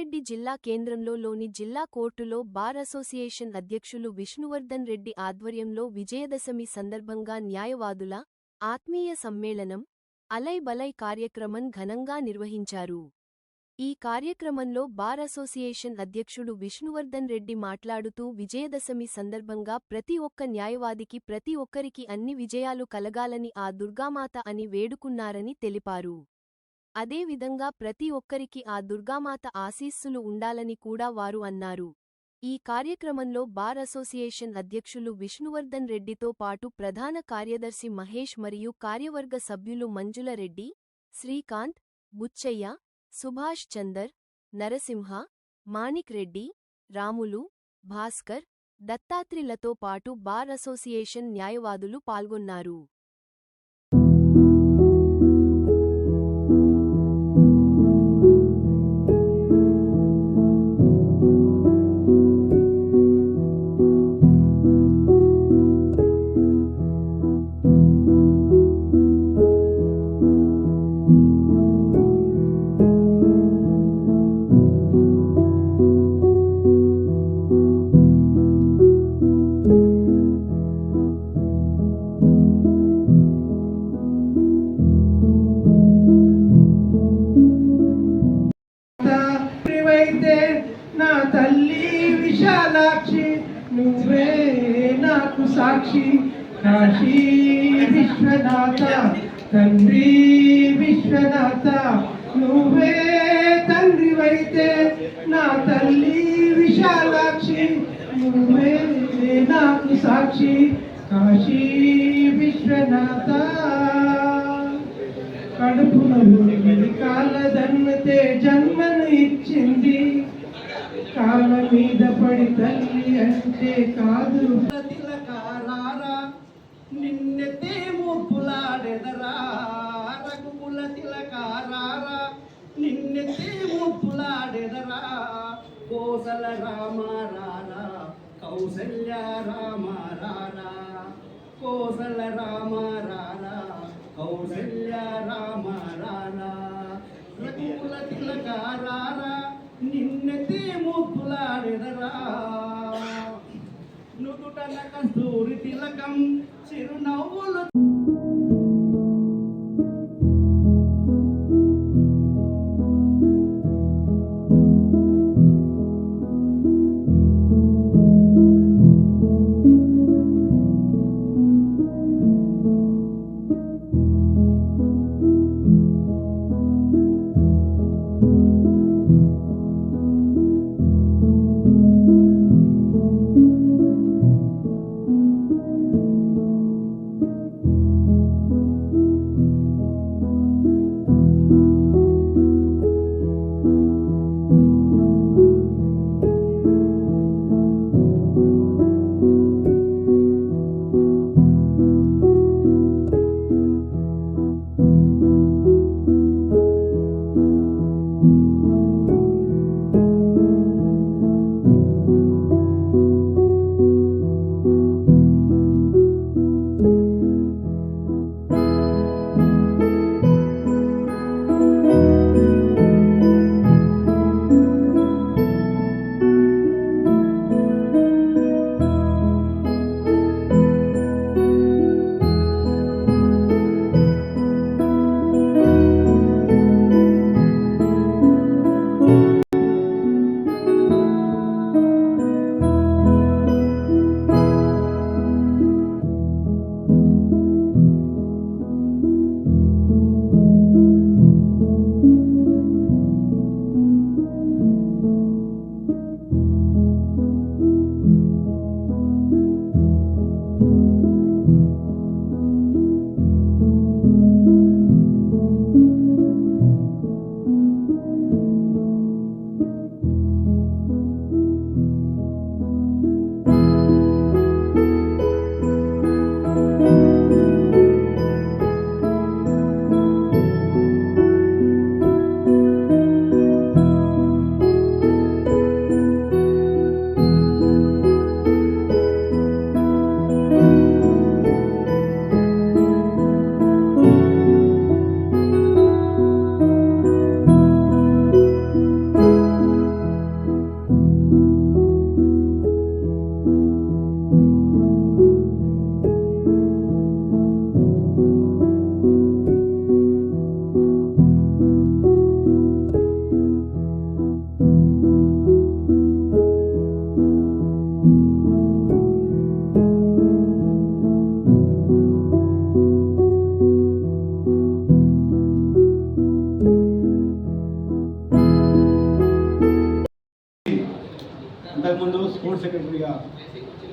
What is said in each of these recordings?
రంగారెడ్డి జిల్లా కేంద్రంలో లోని జిల్లా కోర్టులో బార్ అసోసియేషన్ అధ్యక్షులు విష్ణువర్ధన్ రెడ్డి ఆధ్వర్యంలో విజయదశమి సందర్భంగా న్యాయవాదుల ఆత్మీయ సమ్మేళనం అలై బలై కార్యక్రమం ఘనంగా నిర్వహించారు. ఈ కార్యక్రమంలో బార్ అసోసియేషన్ అధ్యక్షుడు విష్ణువర్ధన్ రెడ్డి మాట్లాడుతూ విజయదశమి సందర్భంగా ప్రతి ఒక్క న్యాయవాదికి ప్రతి ఒక్కరికి అన్ని విజయాలు కలగాలని ఆ దుర్గామాత అని వేడుకున్నారని తెలిపారు. అదేవిధంగా ప్రతి ఒక్కరికి ఆ దుర్గామాత ఆశీస్సులు ఉండాలని కూడా వారు అన్నారు. ఈ కార్యక్రమంలో బార్ అసోసియేషన్ అధ్యక్షులు విష్ణువర్ధన్ రెడ్డితో పాటు ప్రధాన కార్యదర్శి మహేష్ మరియు కార్యవర్గ సభ్యులు మంజుల రెడ్డి శ్రీకాంత్ బుచ్చయ్య సుభాష్ చందర్ నరసింహ మాణిక్ రెడ్డి రాములు భాస్కర్ దత్తాత్రిలతో పాటు బార్ అసోసియేషన్ న్యాయవాదులు పాల్గొన్నారు. నువ్వే నాకు సాక్షి. కాశీ విశ్వనాథ. కడుపున ఉడికి కాలదన్నితే జన్మను ఇచ్చింది. కాళ్ళ మీద పడి తల్లి అంటే కాదు. తిలకారారా నిన్నెత్తే ముప్పులాడెదరా రఘుకుల తిలకారారా నిన్నెత్తే ముప్పులాడెదరా కోసల రామారా కౌసల్య రామ రారా కోసల రామ రారా కౌసల్య రామ రామారారా రఘుకుల తిలకారారా నిన్నెత్తే ముప్పులాడెదరా నుదుటన కస్తూరి తిలకం చిరునవ్వులు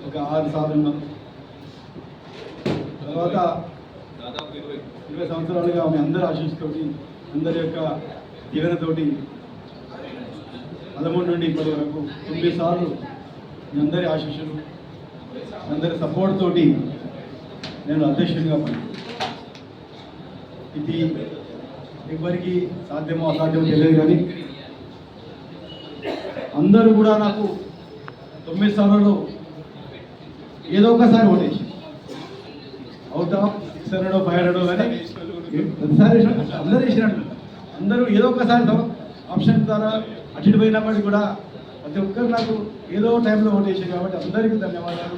ఒక ఆరు సార్లు ఉన్నాను తర్వాత ఇరవై. సంవత్సరాలుగా మీ అందరి ఆశీస్సుతోటి అందరి యొక్క దీవెనతోటి పదమూడు నుండి ఇప్పటి వరకు తొమ్మిది సార్లు మీ అందరి ఆశీస్సులు అందరి సపోర్ట్ తోటి నేను అధ్యక్షునిగా పని ఇది ఎవరికి సాధ్యమో అసాధ్యమో తెలియదు కానీ అందరూ కూడా నాకు తొమ్మిది సార్లు ఏదో ఒకసారి ఓటేసి. Out of six hundred five hundred కానీ ప్రతిసారి అందరూ వేసినట్టు. అందరూ ఏదో ఒకసారి ఆప్షన్ ద్వారా అటు ఇటు పోయినప్పటికీ కూడా ప్రతి ఒక్కరు నాకు ఏదో టైంలో ఓటేసారు కాబట్టి అందరికీ ధన్యవాదాలు.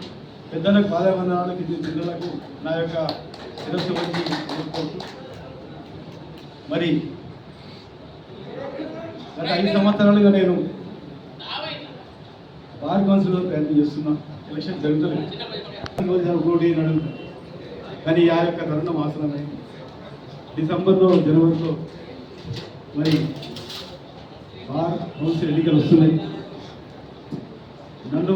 పెద్దలకు పాదవందనాలు పిల్లలకు నా యొక్క శిరస్సు వచ్చి కోరుకుంటూ. మరి గత ఐదు సంవత్సరాలుగా నేను బార్ కౌన్సిల్లో ప్రయత్నం చేస్తున్నాం. ఎలక్షన్ జరుగుతుంది ఒకటి నడుము కానీ ఆ యొక్క తరుణం ఆసనమైంది డిసెంబర్లో జనవరిలో మరి బార్ కౌన్సిల్ ఎన్నికలు వస్తున్నాయి. నన్ను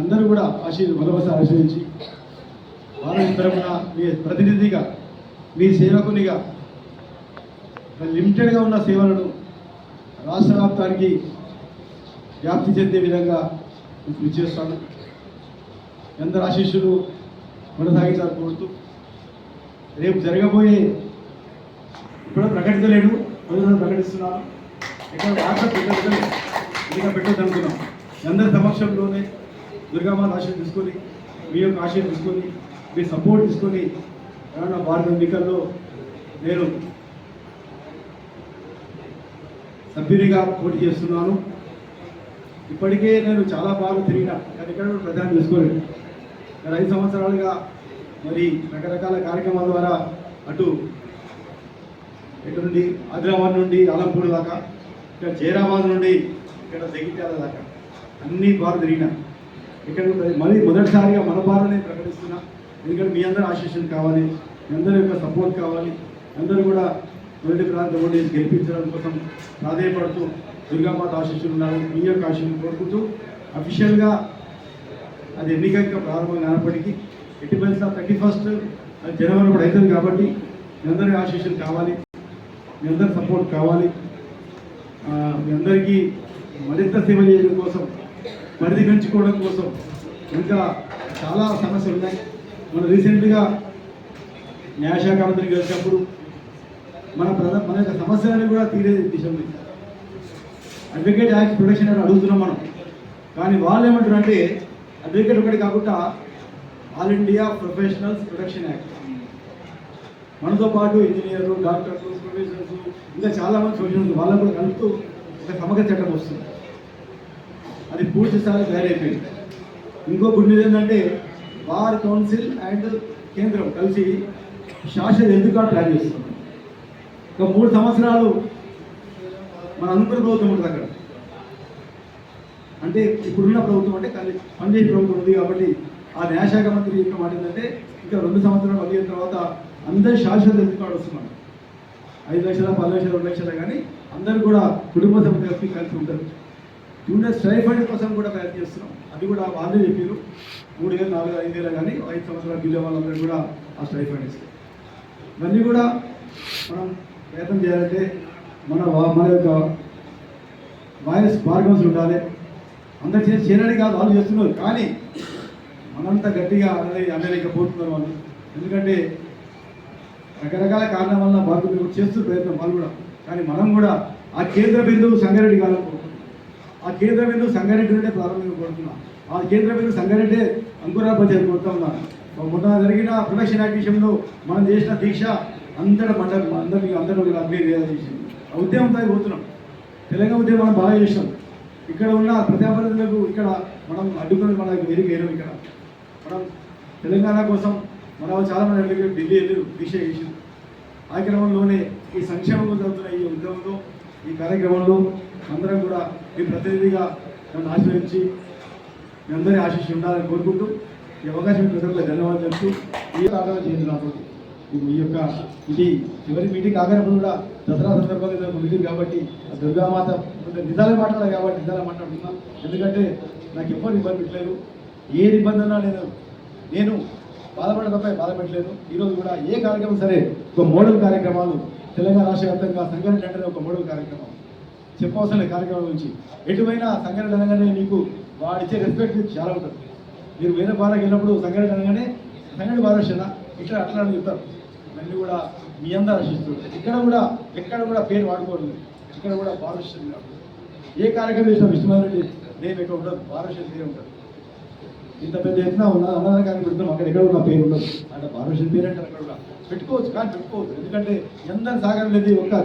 అందరూ కూడా ఆశీర్ మరొకసారి ఆశ్రయించి వారి తరపున మీ ప్రతినిధిగా మీ సేవకునిగా లిమిటెడ్గా ఉన్న సేవలను రాష్ట్ర వ్యాప్తానికి వ్యాప్తి చెందే విధంగా కృషి చేస్తాను. అందరు ఆశీస్సులు కొనసాగించాలని కోరుతూ రేపు జరగబోయే ఇప్పుడు ప్రకటించలేడు రోజున ప్రకటిస్తున్నాను. ఇక్కడ వార్త పెట్టదు ఇంకా అనుకున్నాం అందరి సమక్షంలోనే దుర్గామాత ఆశయం తీసుకొని మీ యొక్క ఆశయం తీసుకొని మీ సపోర్ట్ తీసుకొని ఏమన్నా భారత ఎన్నికల్లో నేను సభ్యునిగా పోటీ చేస్తున్నాను. ఇప్పటికే నేను చాలా బాగా తిరిగిన కానీ ఇక్కడ కూడా ప్రధానం చేసుకోలేదు గత ఐదు సంవత్సరాలుగా మరి రకరకాల కార్యక్రమాల ద్వారా అటు ఇటు నుండి ఆదిలాబాద్ నుండి ఆలంపూర్ దాకా ఇక్కడ జైరాబాద్ నుండి ఇక్కడ జగిత్యాల దాకా అన్ని బాగా తిరిగిన. ఇక్కడ మళ్ళీ మొదటిసారిగా మన బాధనే ప్రకటిస్తున్నా. ఎందుకంటే మీ అందరి ఆశీస్సులు కావాలి మీ అందరి యొక్క సపోర్ట్ కావాలి. అందరూ కూడా మొదటి ప్రాంతం నుండి గెలిపించడం కోసం ప్రాధాయపడుతూ దుర్గామాత ఆశీస్సులు ఉన్నారు. మీ యొక్క ఆశీస్సులు కోరుకుంటూ అఫీషియల్గా అది ఎన్నిక ఇంకా ప్రారంభం కానప్పటికీ ఎట్టి పరిస్థితుల్లో థర్టీ ఫస్ట్ జనవరి కూడా అవుతుంది కాబట్టి మీ అందరి ఆశీస్సులు కావాలి. మీ అందరి సపోర్ట్ కావాలి. మీ అందరికీ మరింత సేవ చేయడం కోసం పరిధి పెంచుకోవడం కోసం ఇంకా చాలా సమస్యలు ఉన్నాయి. మన రీసెంట్గా న్యాయశాఖ మంత్రి కలిసినప్పుడు మన ప్రధా మన యొక్క సమస్యలను కూడా తీరే దిశలో అడ్వకేట్ యాక్ట్ ప్రొటెక్షన్ అని అడుగుతున్నాం మనం. కానీ వాళ్ళు ఏమంటారు అంటే అడ్వకేట్ ఒకటి కాకుండా all India professionals protection act మనతో పాటు ఇంజనీర్లు డాక్టర్లు ప్రొఫెసర్స్ ఇంకా చాలా మంది సోషల్ వాళ్ళకు కూడా కలుపుతూ ఒక సమగ్ర చట్టం వస్తుంది. అది పూర్తి స్థాయి తయారైపోయింది. ఇంకో గుడ్ న్యూస్ ఏంటంటే బార్ కౌన్సిల్ అండ్ కేంద్రం కలిసి శాశ్వత ఎందుకు ప్లాన్ చేస్తుంది ఒక మూడు సంవత్సరాలు మన అనుకున్న ప్రభుత్వం ఉంటుంది అక్కడ. అంటే ఇప్పుడున్న ప్రభుత్వం అంటే కానీ పనిచేసే ప్రభుత్వం ఉంది కాబట్టి ఆ న్యాయశాఖ మంత్రి యొక్క మాట ఏంటంటే ఇంకా రెండు సంవత్సరాలు పదిహేను తర్వాత అందరూ శాశ్వత ఎదుర్కోవడం వస్తున్నారు ఐదు లక్షల పది లక్షల రెండు లక్షల కానీ అందరూ కూడా కుటుంబ సభ్యులు కలిసి కలిసి ఉంటారు. జూనియర్ స్టైఫండ్ కోసం కూడా ప్రయత్నం చేస్తున్నాం. అది కూడా వాళ్ళే చెప్పారు మూడు వేలు నాలుగు ఐదు వేలు కానీ ఐదు సంవత్సరాల బిల్లు వాళ్ళందరూ కూడా ఆ స్టైఫండ్ ఇస్తారు ఇవన్నీ కూడా మనం ప్రయత్నం చేయాలంటే మన వా- మన యొక్క వాయిస్ బార్గన్స్ ఉండాలి. అందరు చేసి చేయడానికి కాదు వాళ్ళు చేస్తున్నారు. కానీ మనంత గట్టిగా అనేది అనలేకపోతున్నారు వాళ్ళు. ఎందుకంటే రకరకాల కారణం వల్ల బాధ్యత చేస్తూ ప్రయత్నం వాళ్ళు కూడా. కానీ మనం కూడా ఆ కేంద్ర బిందువు సంగారెడ్డి కాలం ఆ కేంద్ర బిందువు సంగారెడ్డి నుండే ప్రారంభించబడుతున్నాం ఆ కేంద్ర బిందువు సంగారెడ్డి అంకురాపతి కోరుతా ఉన్నాను మొన్న జరిగిన ప్రొడక్షన్ యాక్ట్ విషయంలో మనం చేసిన దీక్ష అందరి మండలి అందరికీ అందరూ కూడా అగ్ని చేసింది ఉద్యమంతో పోతున్నాం. తెలంగాణ ఉద్యమం మనం బాగా చేసాం ఇక్కడ ఉన్న ప్రజాప్రతినిధులకు ఇక్కడ మనం అడ్డుకుని మన ఎరిగి వేయడం ఇక్కడ. మనం తెలంగాణ కోసం మన చాలామంది చాలా మంది ఢిల్లీ వెళ్ళి దీక్ష చేసింది ఆ క్రమంలోనే ఈ సంక్షేమంలో జరుగుతున్న ఈ ఉద్యమంలో ఈ కార్యక్రమంలో అందరం కూడా మీ ప్రతినిధిగా నన్ను ఆశ్రయించి మీ అందరి ఆశీస్సు ఉండాలని కోరుకుంటూ ఈ అవకాశం ప్రజలకు ధన్యవాదాలు చెప్తూ ఈ ఆదరణ చేయండి నాకు ఈ యొక్క ఇది చివరి మీటింగ్ ఆగినప్పుడు కూడా దసరా సందర్భంగా ఇది కాబట్టి దుర్గామాత కొంచెం నిజాలే మాట్లాడాలి కాబట్టి నిజాలే మాట్లాడుతున్నాం. ఎందుకంటే నాకు ఎవ్వరు ఇబ్బంది పెట్టలేదు. ఏ ఇబ్బంది అన్నా నేను నేను బాధపడే తప్ప బాధపెట్టలేను ఈరోజు కూడా ఏ కార్యక్రమం సరే ఒక మోడల్ కార్యక్రమాలు తెలంగాణ రాష్ట్ర వ్యాప్తంగా సంఘటన అంటే ఒక మోడల్ కార్యక్రమం. చెప్పవలసిన కార్యక్రమం గురించి ఎటువైనా సంఘటన అనగానే నీకు వాడిచ్చే రెస్పెక్ట్ చాలా ఉంటుంది. మీరు వేరే బాధకి వెళ్ళినప్పుడు సంఘటన అనగానే సంఘటన బాధ ఇట్లా అట్లా అని చెప్తారు. నన్ను కూడా మీ అందరూ ఆశిస్తున్నారు. ఇక్కడ కూడా ఎక్కడ కూడా పేరు వాడుకోలేదు ఇక్కడ కూడా బాలకృష్ణ ఏ కార్యక్రమం చేసినా విష్ణుమారెడ్డి నేను ఎక్కడ ఉండదు బాలకృష్ణ పేరు ఉంటుంది ఇంత పెద్ద ఎత్తున ఉన్న అన్నదాన కార్యం పెడతాం అక్కడ ఎక్కడ ఉన్న పేరు ఉండదు. అంటే బాలకృష్ణ పేరు అంటే అక్కడ కూడా. పెట్టుకోవచ్చు కానీ పెట్టుకోవచ్చు ఎందుకంటే ఎందరు సాగరలేదు ఒక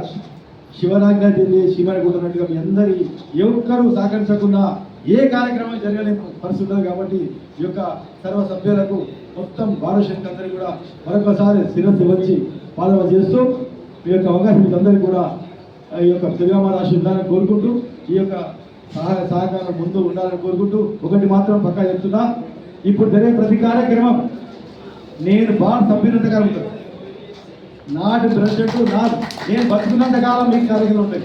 శివరాజ్ఞ చెంది శివాని కొట్టినట్టుగా మీ అందరి ఎవరు సహకరించకుండా ఏ కార్యక్రమం జరగలేని పరిస్థితి కాబట్టి ఈ యొక్క సర్వ సభ్యులకు మొత్తం భారతదేశానికి అందరికీ కూడా మరొకసారి శిరస్సు వచ్చి పాలన చేస్తూ ఈ యొక్క అవకాశం మీకు అందరికీ కూడా ఈ యొక్క దుర్గామ రాశి ఉండాలని కోరుకుంటూ ఈ యొక్క సహాయ సహకారం ముందు ఉండాలని కోరుకుంటూ ఒకటి మాత్రం పక్కా చెప్తున్నా. ఇప్పుడు జరిగే ప్రతి కార్యక్రమం నేను బాగా సభ్యులంతగా కాలం నాటి ప్రెసిడెంట్ నా నేను బతుకున్నంత కాలం మీకు కార్యక్రమం ఉంటాయి.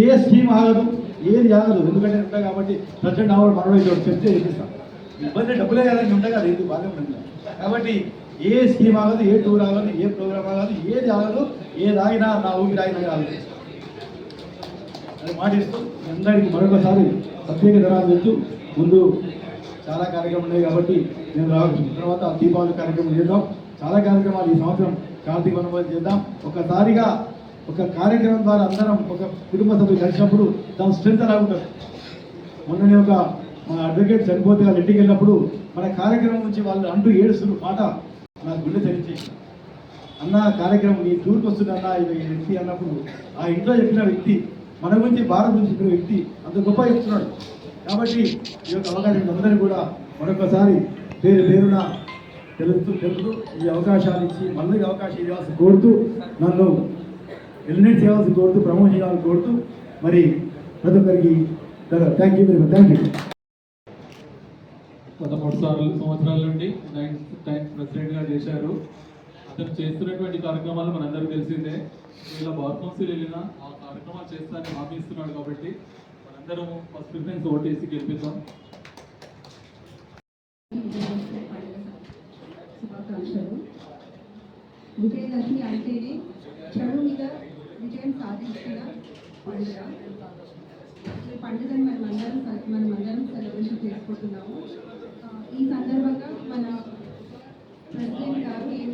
ఏ స్కీమ్ ఆగదు ఏది ఆగదు. ఎందుకంటే ఉంటాయి కాబట్టి ప్రెసిడెంట్ ఆవిడ మనలో చెప్తే చేపిస్తాం. ఇబ్బంది డబ్బులే కదండి ఉంటాయి కదా ఇది బాగా ఉంటుంది కాబట్టి ఏ స్కీమ్ ఆగదు ఏ టూర్ ఆగదు ఏ ప్రోగ్రామ్ ఆగదు ఏది ఆగదు ఏ ఆగినా నా ఊపిరి ఆగినా కాదు అది మాటిస్తూ అందరికీ మరొకసారి ప్రత్యేక ధనాలు తెచ్చు ముందు చాలా కార్యక్రమాలు ఉన్నాయి కాబట్టి నేను రావచ్చు. తర్వాత దీపావళి కార్యక్రమం చేద్దాం. చాలా కార్యక్రమాలు ఈ సంవత్సరం కార్తీక వనభోజనం చేద్దాం. ఒకసారిగా ఒక కార్యక్రమం ద్వారా అందరం ఒక కుటుంబ సభ్యులు కలిసినప్పుడు దాని స్ట్రెంత్ ఎలా ఉంటుంది? మొన్ననే ఒక మా అడ్వకేట్ చనిపోతే వాళ్ళ ఇంటికి వెళ్ళినప్పుడు మన కార్యక్రమం నుంచి వాళ్ళు అంటూ ఏడుస్తున్న మాట నా గుండె తెరిచేసి అన్న కార్యక్రమం ఈ టూర్కి వస్తున్నా ఈ వ్యక్తి అన్నప్పుడు ఆ ఇంట్లో చెప్పిన వ్యక్తి మన గురించి భారత్ గురించి చెప్పిన వ్యక్తి అంత గొప్ప చెప్తున్నాడు. కాబట్టి ఈ యొక్క అవకాశం అందరూ కూడా మరొకసారి పేరు పేరున తెలుస్తూ తెలుపుతూ ఈ అవకాశాన్ని ఇచ్చి మళ్ళీ అవకాశం ఇవ్వాల్సి కోరుతూ నన్ను ఎలిమినేట్ చేయాల్సి కోరుతూ ప్రమోట్ చేయాలని కోరుతూ మరి ప్రతి ఒక్కరికి thank you very much thank you గత మూడు సార్లు సంవత్సరాల నుండి నైన్త్ టైం ప్రెసిడెంట్గా చేశారు. అతను చేస్తున్నటువంటి కార్యక్రమాలు మనందరికీ తెలిసిందే. ఇలా బార్ కౌన్సిల్ వెళ్ళినా ఆ కార్యక్రమాలు చేస్తానని హామీ ఇస్తున్నాడు కాబట్టి మనందరం ఫస్ట్ ప్రిఫరెన్స్ ఓటేసి గెలిపిద్దాం. విజయదశమి అంటేనే చెడు మీద విజయం సాధించిన పండుగ. ఈ పండుగను మనం అందరం మనం అందరం సెలబ్రేషన్ చేసుకుంటున్నాము. ఈ సందర్భంగా మన ప్రెసిడెంట్ గారు ఎం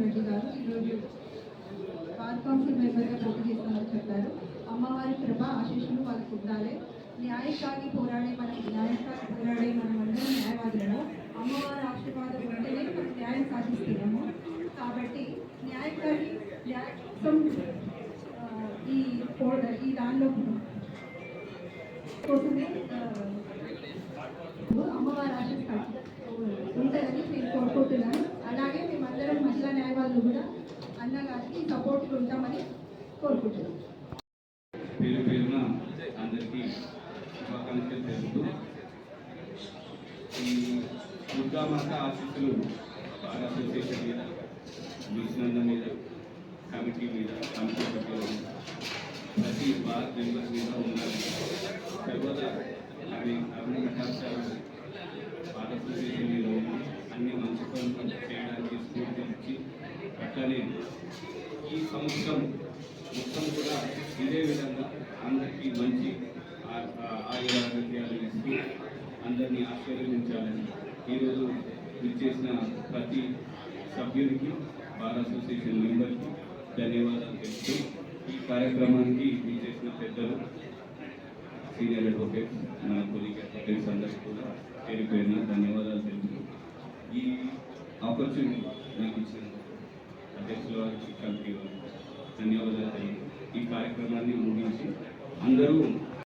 రెడ్డి గారు. ఈరోజు బార్ కౌన్సిల్ మెంబర్గా పోటీ చేస్తామని చెప్పారు. అమ్మవారి కృప ఆశీస్సులు వాళ్ళకు ఉండాలి. న్యాయకాగి పోరాడే మనం న్యాయకాగి పోరాడే మనం అందరం న్యాయవాదులను అమ్మవారి ఆశీర్వాదం ఉంటేనే మనం న్యాయం సాధిస్తున్నాము. కాబట్టి న్యాయకాగి న్యాయ కోసం ఈ పోర ఈ దానిలో కోసమే ఆ, అమ్మవారి ఆశీస్సు ఉంటుందని నేను కోరుకుంటున్నాను అలాగే మేమందరం మహిళా కూడా అన్న గారికి సపోర్ట్ ఉంటామని కోరుకుంటున్నాం. పేరు పేరున అందరికీ శుభాకాంక్షలు తెలుపుతూ ఈ దుర్గామాత ఆశీస్సులు బాగా అసోసియేషన్ మీద మిషనంద మీద కమిటీ మీద కమిటీ సభ్యులు ప్రతి బార్ మెంబర్ మీద ఉండాలి. తర్వాత అవి అవి కష్టాలు బార్ అసోసియేషన్ మీద ఉండి అన్ని మంచి పనులు చేయడానికి స్ఫూర్తి ఇచ్చి అట్లనే ఈ సంవత్సరం మొత్తం కూడా ఇదే విధంగా అందరికీ మంచి ఆ- ఆ- ఇస్తూ అందరినీ ఆశీర్వదించాలని ఈరోజు చేసిన ప్రతి సభ్యునికి బార్ అసోసియేషన్ మెంబర్కి ధన్యవాదాలు తెలుపుతూ ఈ కార్యక్రమానికి చేసిన పెద్దలు సీనియర్ అడ్వకేట్ మన కొలిక అడ్వకేట్స్ అందరికీ కూడా పేరు పేరున ధన్యవాదాలు తెలుపుతూ ఈ ఆపర్చునిటీ నాకు ఇచ్చిన అధ్యక్షుల వారికి ధన్యవాదాలు ఈ కార్యక్రమాన్ని ముగించి అందరూ